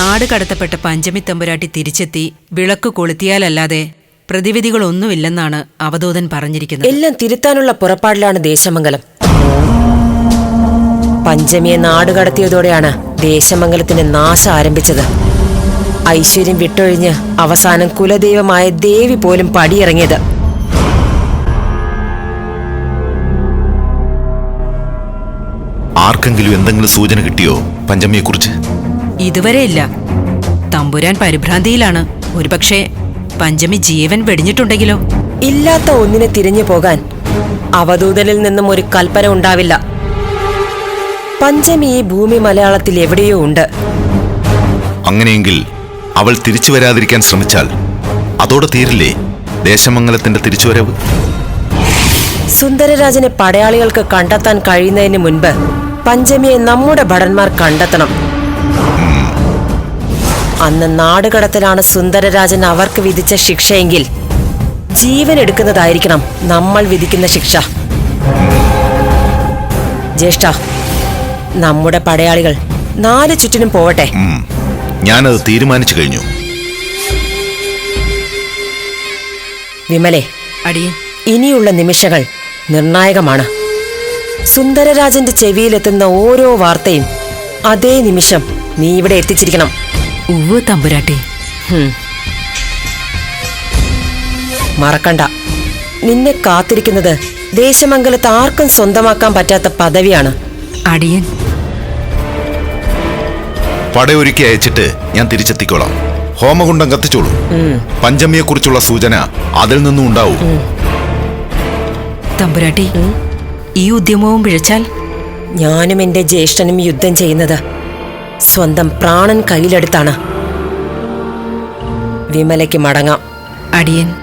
നാട് കടത്തപ്പെട്ട പഞ്ചമി തമ്പുരാട്ടി തിരിച്ചെത്തി വിളക്ക് കൊളുത്തിയാലല്ലാതെ പ്രതിവിധികളൊന്നുമില്ലെന്നാണ് അവധൂതൻ പറഞ്ഞിരിക്കുന്നത്. എല്ലാം തിരുത്താനുള്ള പുറപ്പാടിലാണ് ദേശമംഗലം. പഞ്ചമിയെ നാട് കടത്തിയതോടെയാണ് ദേശമംഗലത്തിന്റെ നാശം ആരംഭിച്ചത്. ഐശ്വര്യം വിട്ടൊഴിഞ്ഞ് അവസാനം കുലദൈവമായ ദേവി പോലും പടിയിറങ്ങിയത്. ആർക്കെങ്കിലും എന്തെങ്കിലും സൂചന കിട്ടിയോ പഞ്ചമിയെക്കുറിച്ച്? ഇതുവരെ ഇല്ല തമ്പുരാൻ പരിഭ്രാന്തിയിലാണ്. ഒരുപക്ഷെ പഞ്ചമി ജീവൻ വെടിഞ്ഞിട്ടുണ്ടെങ്കിലോ? ഇല്ലാത്ത ഒന്നിനെ തിരിഞ്ഞു പോകാൻ അവധൂതലിൽ നിന്നും ഒരു കൽപ്പന ഉണ്ടാവില്ല. പഞ്ചമി ഈ ഭൂമി മലയാളത്തിൽ എവിടെയോ ഉണ്ട്. അങ്ങനെയെങ്കിൽ അവൾ തിരിച്ചു വരാതിരിക്കാൻ ശ്രമിച്ചാൽ അതോടെ തീരില്ലേ ദേശമംഗലത്തിന്റെ തിരിച്ചുവരവ്? സുന്ദരരാജനെ പടയാളികൾക്ക് കണ്ടെത്താൻ കഴിയുന്നതിന് മുൻപ് പഞ്ചമിയെ നമ്മുടെ ഭടന്മാർ കണ്ടെത്തണം. അന്ന് നാടുകടത്തിലാണ് സുന്ദരരാജൻ അവർക്ക് വിധിച്ച ശിക്ഷയെങ്കിൽ ജീവൻ എടുക്കുന്നതായിരിക്കണം നമ്മൾ വിധിക്കുന്ന ശിക്ഷ. ജ്യേഷ്ഠ നമ്മുടെ പടയാളികൾ നാല് ചുറ്റിനും പോവട്ടെ. ഞാനത് തീരുമാനിച്ചു കഴിഞ്ഞു. വിമലെ അടിയൻ. ഇനിയുള്ള നിമിഷങ്ങൾ നിർണായകമാണ്. സുന്ദരരാജന്റെ ചെവിയിലെത്തുന്ന ഓരോ വാർത്തയും അതേ നിമിഷം നീ ഇവിടെ എത്തിച്ചിരിക്കണം. ഉവ്വ് തമ്പുരാട്ടി. മറക്കണ്ട. നിന്നെ കാത്തിരിക്കുന്നത് ദേശമംഗലത്ത് ആർക്കും സ്വന്തമാക്കാൻ പറ്റാത്ത പദവിയാണ്. അടിയൻ. പടയൊരുക്കി അയച്ചിട്ട് ഞാൻ തിരിച്ചെത്തിക്കോളാം. ഹോമകുണ്ടം കത്തിച്ചോളൂ. പഞ്ചമിയെ കുറിച്ചുള്ള സൂചന അതിൽ നിന്നും ഉണ്ടാവും. തമ്പുരാട്ടി ഈ ഉദ്യമവും പിഴച്ചാൽ? ഞാനും എന്റെ ജ്യേഷ്ഠനും യുദ്ധം ചെയ്യുന്നത് സ്വന്തം പ്രാണൻ കയ്യിലെടുത്താണ്. വിമലയ്ക്ക് മടങ്ങാം. അടിയൻ.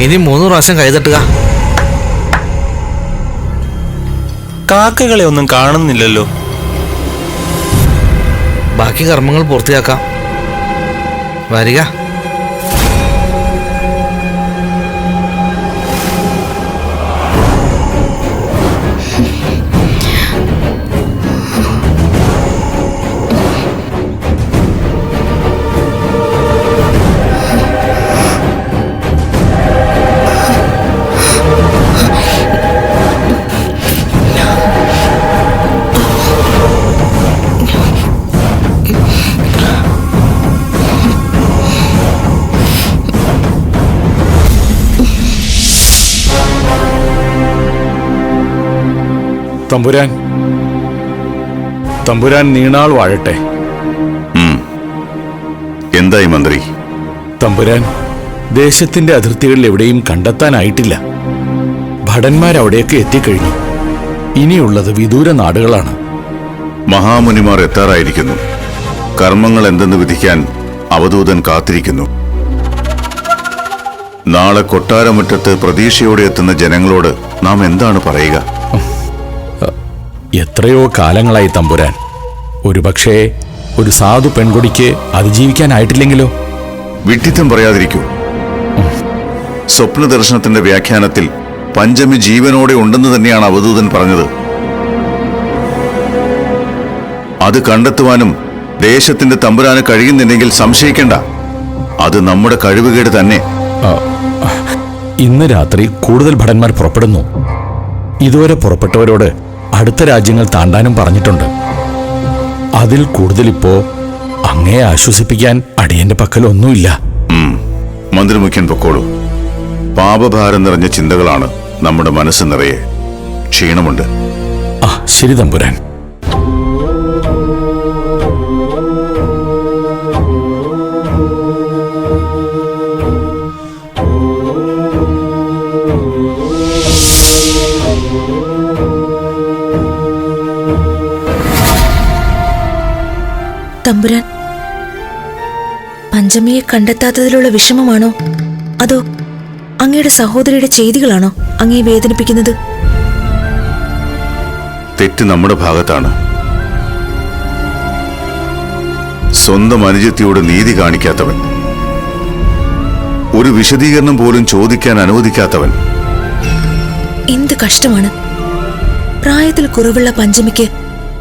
ഇനി മൂന്ന് പ്രാവശ്യം കൈതട്ടുക കാക്കകളെ ഒന്നും കാണുന്നില്ലല്ലോ. ബാക്കി കർമ്മങ്ങൾ പൂർത്തിയാക്കാം. വരിക. തമ്പുരാൻ. തമ്പുരാൻ നീണാൾ വാഴട്ടെ. എന്തായി മന്ത്രി? തമ്പുരാൻ ദേശത്തിന്റെ അതിർത്തികളിൽ എവിടെയും കണ്ടെത്താനായിട്ടില്ല. ഭടന്മാരവിടെയൊക്കെ എത്തിക്കഴിഞ്ഞു. ഇനിയുള്ളത് വിദൂര നാടുകളാണ്. മഹാമുനിമാർ എത്താറായിരിക്കുന്നു. കർമ്മങ്ങൾ എന്തെന്ന് വിധിക്കാൻ അവധൂതൻ കാത്തിരിക്കുന്നു. നാളെ കൊട്ടാരമുറ്റത്ത് പ്രതീക്ഷയോടെ എത്തുന്ന ജനങ്ങളോട് നാം എന്താണ് പറയുക? എത്രയോ കാലങ്ങളായി തമ്പുരാൻ. ഒരുപക്ഷേ ഒരു സാധു പെൺകുടിക്ക് അതിജീവിക്കാനായിട്ടില്ലെങ്കിലോ? വിട്ടിത്തം പറയാതിരിക്കൂ. സ്വപ്നദർശനത്തിന്റെ വ്യാഖ്യാനത്തിൽ പഞ്ചമി ജീവനോടെ ഉണ്ടെന്ന് തന്നെയാണ് അവധൂതൻ പറഞ്ഞത്. അത് കണ്ടെത്തുവാനും ദേശത്തിന്റെ തമ്പുരാന് കഴിയുന്നില്ലെങ്കിൽ സംശയിക്കേണ്ട. അത് നമ്മുടെ കഴിവുകേട് തന്നെ. ഇന്ന് രാത്രി കൂടുതൽ ഭടന്മാർ പുറപ്പെടുന്നു. ഇതുവരെ പുറപ്പെട്ടവരോട് അടുത്ത രാജ്യങ്ങൾ താണ്ടാനും പറഞ്ഞിട്ടുണ്ട്. അതിൽ കൂടുതൽ ഇപ്പോ അങ്ങയെ ആശ്വസിപ്പിക്കാൻ അടിയന്റെ പക്കൽ ഒന്നുമില്ല. മന്ത്രിമുഖ്യൻ പൊക്കോളൂ. പാപഭാരം നിറഞ്ഞ ചിന്തകളാണ് നമ്മുടെ മനസ്സ് നിറയെ ക്ഷീണമുണ്ട്. ആ ശരി തമ്പുരാൻ. തമ്പുരാൻ. പഞ്ചമിയെ കണ്ടെത്താത്തതിലുള്ള വിഷമമാണോ? അതോ അങ്ങയുടെ സഹോദരിയുടെ ചെയ്തികളാണോ അങ്ങയെ വേദനിപ്പിക്കുന്നത്? തെറ്റ് നമ്മുടെ ഭാഗത്താണ്. സ്വന്തം അനുജത്തിയോട് നീതി കാണിക്കാത്തവൻ. ഒരു വിശദീകരണം പോലും ചോദിക്കാൻ അനുവദിക്കാത്തവൻ. എന്ത് കഷ്ടമാണ്. പ്രായത്തിൽ കുറവുള്ള പഞ്ചമിക്ക്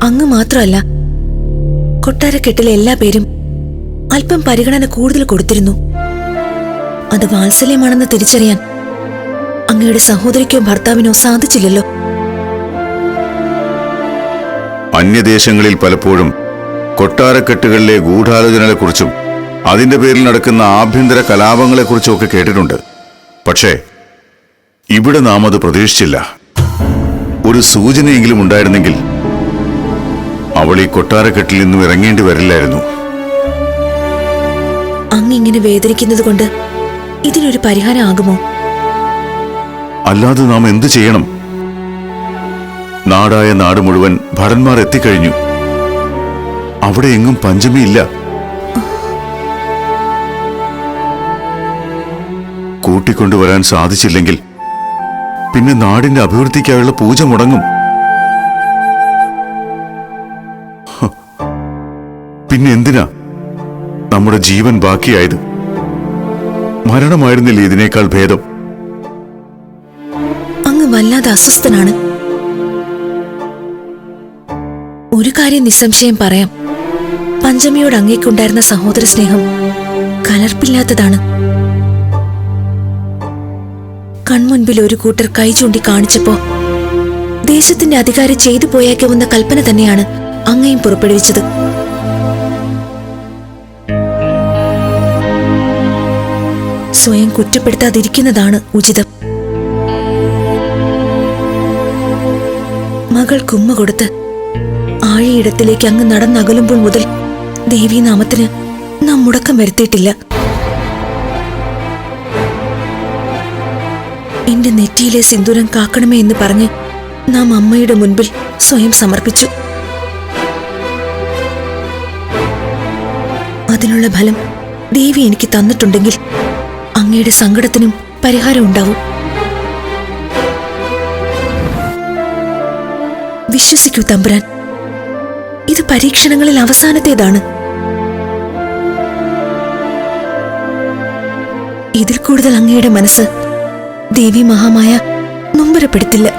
അങ്ങ് മാത്രമല്ല കൊട്ടാരക്കെട്ടിലെ എല്ലാ പേരും അല്പം പരിഗണന കൂടുതൽ കൊടുത്തിരുന്നു. അത് വാത്സല്യമാണെന്ന് തിരിച്ചറിയാൻ അങ്ങയുടെ സഹോദരിക്കോ ഭർത്താവിനോ സാധിച്ചില്ലല്ലോ. അന്യദേശങ്ങളിൽ പലപ്പോഴും കൊട്ടാരക്കെട്ടുകളിലെ ഗൂഢാലോചനകളെക്കുറിച്ചും അതിന്റെ പേരിൽ നടക്കുന്ന ആഭ്യന്തര കലാപങ്ങളെക്കുറിച്ചും ഒക്കെ കേട്ടിട്ടുണ്ട്. പക്ഷേ ഇവിടെ നാം അത് പ്രതീക്ഷിച്ചില്ല. ഒരു സൂചനയെങ്കിലും ഉണ്ടായിരുന്നെങ്കിൽ അവൾ ഈ കൊട്ടാരക്കെട്ടിൽ നിന്നും ഇറങ്ങേണ്ടി വരില്ലായിരുന്നു. അങ്ങിങ്ങനെ വേദനിക്കുന്നത് കൊണ്ട് ഇതിനൊരു പരിഹാരം ആകുമോ അല്ലാതെ നാം എന്തു ചെയ്യണം? നാടായ നാട് മുഴുവൻ ഭടന്മാർ എത്തിക്കഴിഞ്ഞു. അവിടെ എങ്ങും പഞ്ചമിയില്ല കൂട്ടിക്കൊണ്ടുവരാൻ സാധിച്ചില്ലെങ്കിൽ പിന്നെ നാടിന്റെ അഭിവൃദ്ധിക്കായുള്ള പൂജ മുടങ്ങും. പിന്നെ എന്തിനാ? നമ്മുടെ ജീവൻ ബാക്കിയായത്. മരണമായിരുന്നില്ല ഇതിനേക്കാൾ ഭേദം? അങ്ങ് വല്ലാതെ അസ്വസ്ഥനാണ്. ഒരു കാര്യം നിസ്സംശയം പറയാം. പഞ്ചമിയോട് അങ്ങേക്കുണ്ടായിരുന്ന സഹോദര സ്നേഹം കലർപ്പില്ലാത്തതാണ്. കൺമുൻപിൽ ഒരു കൂട്ടർ കൈ ചൂണ്ടി കാണിച്ചപ്പോ ദേശത്തിന്റെ അധികാരി ചെയ്തു പോയേക്കാവുന്ന കൽപ്പന തന്നെയാണ് അങ്ങയും പുറപ്പെടുവിച്ചത്. സ്വയം കുറ്റപ്പെടുത്താതിരിക്കുന്നതാണ് ഉചിതം. മകൾ കുമ്മ കൊടുത്ത് ആഴിയിടത്തിലേക്ക് അങ്ങ് നടന്നകലുമ്പോൾ മുതൽ ദേവീനാമത്തിന് നാം മുടക്കം വരുത്തിയിട്ടില്ല. എന്റെ നെറ്റിയിലെ സിന്ദൂരം കാക്കണമേ എന്ന് പറഞ്ഞ് നാം അമ്മയുടെ മുൻപിൽ സ്വയം സമർപ്പിച്ചു. അതിനുള്ള ഫലം ദേവി എനിക്ക് തന്നിട്ടുണ്ടെങ്കിൽ അങ്ങയുടെ സങ്കടത്തിനും പരിഹാരം ഉണ്ടാവും. വിശ്വസിക്കൂ തമ്പുരാൻ. ഇത് പരീക്ഷണങ്ങളിൽ അവസാനത്തേതാണ്. ഇതിൽ കൂടുതൽ അങ്ങയുടെ മനസ്സ് ദേവി മഹാമായ നൊമ്പരപ്പെടുത്തില്ല.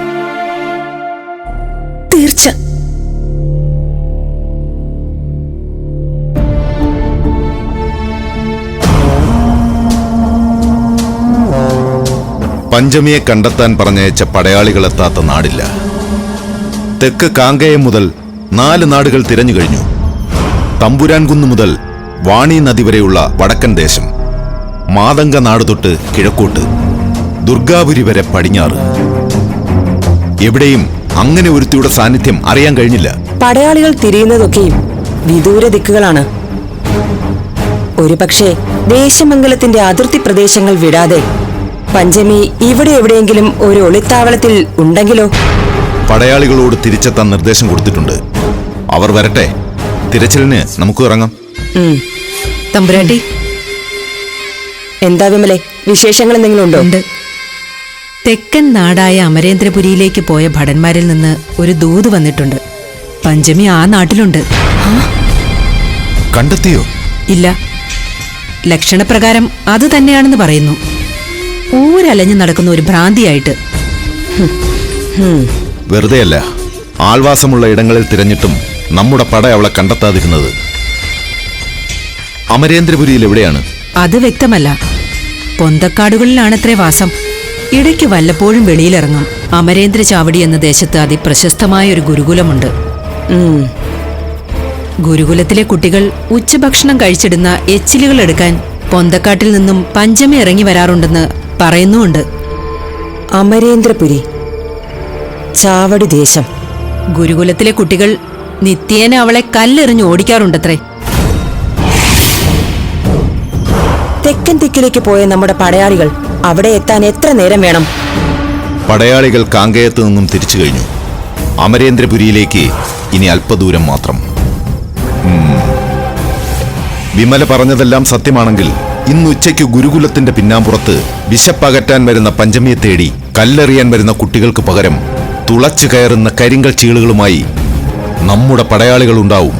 തീർച്ച. പഞ്ചമിയെ കണ്ടെത്താൻ പറഞ്ഞയച്ച പടയാളികളെത്താത്ത നാടില്ല. തെക്ക് കാങ്കയം മുതൽ നാല് നാടുകൾ തിരഞ്ഞു കഴിഞ്ഞു. തമ്പുരാൻകുന്ന് മുതൽ വാണി നദി വരെയുള്ള വടക്കൻ ദേശം. മാതങ്ക നാട് തൊട്ട് കിഴക്കോട്ട്. ദുർഗാപുരി വരെ പടിഞ്ഞാറ്. എവിടെയും അങ്ങനെ ഒരുത്തിയുടെ സാന്നിധ്യം അറിയാൻ കഴിഞ്ഞില്ല. പടയാളികൾ തിരിയുന്നതൊക്കെയും വിദൂര ദിക്കുകളാണ്. ഒരുപക്ഷെ ദേശമംഗലത്തിന്റെ അതിർത്തി പ്രദേശങ്ങൾ വിടാതെ പഞ്ചമി ഇവിടെ എവിടെയെങ്കിലും ഒരു ഒളിത്താവളത്തിൽ ഉണ്ടെങ്കിലോ? പടയാളികളോട് തിരിച്ചെത്താൻ നിർദ്ദേശം കൊടുത്തിട്ടുണ്ട്. അവർ വരട്ടെ. തിരച്ചിലിന് നമുക്ക് ഇറങ്ങാം. തമ്പുരാട്ടി. എന്താ വിമലെ? വിശേഷങ്ങൾ എന്തെങ്കിലും ഉണ്ടോ. ഉണ്ട് തെക്കൻ നാടായ അമരേന്ദ്രപുരിയിലേക്ക് പോയ ഭടന്മാരിൽ നിന്ന് ഒരു ദൂത് വന്നിട്ടുണ്ട്. പഞ്ചമി ആ നാട്ടിലുണ്ട്. കണ്ടെത്തിയോ? ഇല്ല. ലക്ഷണപ്രകാരം അത് തന്നെയാണെന്ന് പറയുന്നു. ഊരലഞ്ഞു നടക്കുന്ന ഒരു ഭ്രാന്തിയായിട്ട്. വെറുതെയല്ല. ആൾവാസമുള്ള ഇടങ്ങളിൽ തിരഞ്ഞിട്ടും നമ്മുടെ പട അവളെ കണ്ടെത്താതിരുന്നത്. അമരേന്ദ്രപുരിയിൽ എവിടെയാണ്? അത് വ്യക്തമല്ല. പൊന്തക്കാടുകളിലാണത്രേ വാസം. ഇടയ്ക്ക് വല്ലപ്പോഴും വെളിയിലിറങ്ങും. അമരേന്ദ്ര ചാവടി എന്ന ദേശത്ത് അതിപ്രശസ്തമായ ഒരു ഗുരുകുലമുണ്ട്. ഗുരുകുലത്തിലെ കുട്ടികൾ ഉച്ചഭക്ഷണം കഴിച്ചിടുന്ന എച്ചിലുകൾ എടുക്കാൻ പൊന്തക്കാട്ടിൽ നിന്നും പഞ്ചമി ഇറങ്ങി വരാറുണ്ടെന്ന് പറയുന്നുമുണ്ട്. അമരേന്ദ്രപുരി. ചാവടി ദേശം. ഗുരുകുലത്തിലെ കുട്ടികൾ നിത്യേന അവളെ കല്ലെറിഞ്ഞ് ഓടിക്കാറുണ്ടത്രേ. തെക്കൻ തിക്കിലേക്ക് പോയ നമ്മുടെ പടയാളികൾ അവിടെ എത്താൻ എത്ര നേരം വേണം? പടയാളികൾ കാങ്കയത്ത് നിന്നും തിരിച്ചു കഴിഞ്ഞു. അമരേന്ദ്രപുരിയിലേക്ക് ഇനി അല്പദൂരം മാത്രം. വിമല പറഞ്ഞതെല്ലാം സത്യമാണെങ്കിൽ ഇന്ന് ഉച്ചയ്ക്ക് ഗുരുകുലത്തിന്റെ പിന്നാമ്പുറത്ത് വിശപ്പകറ്റാൻ വരുന്ന പഞ്ചമിയെ തേടി കല്ലെറിയാൻ വരുന്ന കുട്ടികൾക്ക് പകരം തുളച്ചു കയറുന്ന കരിങ്കൽ ചീളുകളുമായി നമ്മുടെ പടയാളികൾ ഉണ്ടാവും